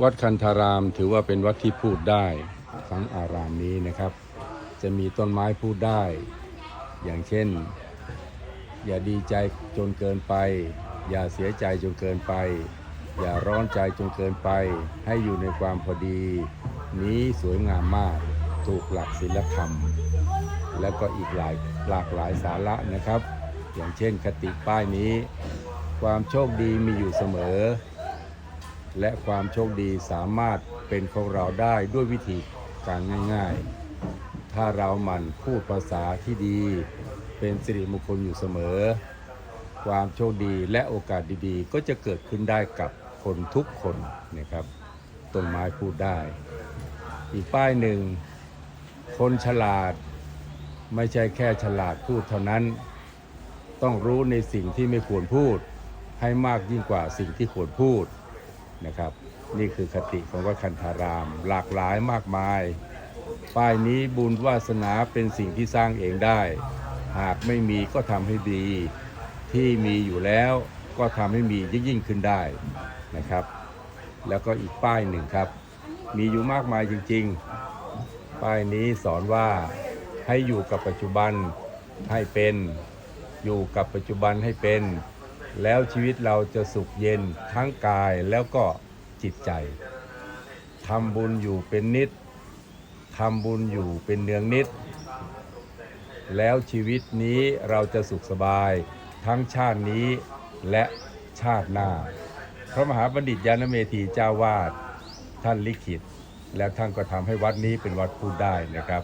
วัดคันธารามถือว่าเป็นวัดที่พูดได้ทั้งอารามนี้นะครับ จะมีต้นไม้พูดได้ อย่างเช่น อย่าดีใจจนเกินไป อย่าเสียใจจนเกินไป อย่าร้อนใจจนเกินไป ให้อยู่ในความพอดี นี้สวยงามมากถูกหลักศีลธรรม แล้วก็อีกหลายหลากหลายสาระนะครับ อย่างเช่นคติป้ายนี้ ความโชคดีมีอยู่เสมอ และความโชคดีสามารถเป็นของเราได้ด้วยวิธีการง่ายๆ ถ้าเราหมั่นพูดภาษาที่ดี เป็นสิริมงคลอยู่เสมอ ความโชคดีและโอกาสดีๆ ก็จะเกิดขึ้นได้กับคนทุกคนนะครับ ต้นไม้พูดได้ อีกป้ายหนึ่ง คนฉลาด ไม่ใช่แค่ฉลาดพูดเท่านั้น ต้องรู้ในสิ่งที่ไม่ควรพูด ให้มากยิ่งกว่าสิ่งที่ควรพูด นะครับ นี่คือคติของวัดคันธาราม หลากหลายมากมาย ป้ายนี้บุญวาสนาเป็นสิ่งที่สร้างเองได้ หากไม่มีก็ทำให้ดี ที่มีอยู่แล้วก็ทำให้มียิ่งยิ่งขึ้นได้นะครับ แล้วก็อีกป้ายหนึ่งครับ มีอยู่มากมายจริง ๆ ป้ายนี้สอนว่าให้อยู่กับปัจจุบันให้เป็น อยู่กับปัจจุบันให้เป็น แล้วชีวิตเราจะสุขเย็นทั้งกายแล้วก็จิตใจทำบุญอยู่เป็นนิดทำบุญอยู่เป็นเนืองนิด แล้วชีวิตนี้เราจะสุขสบาย ทั้งชาตินี้และชาติหน้า พระมหาบัณฑิตยานเมธีเจ้าวาดท่านลิขิต แล้วท่านก็ทำให้วัดนี้เป็นวัดพูดได้นะครับ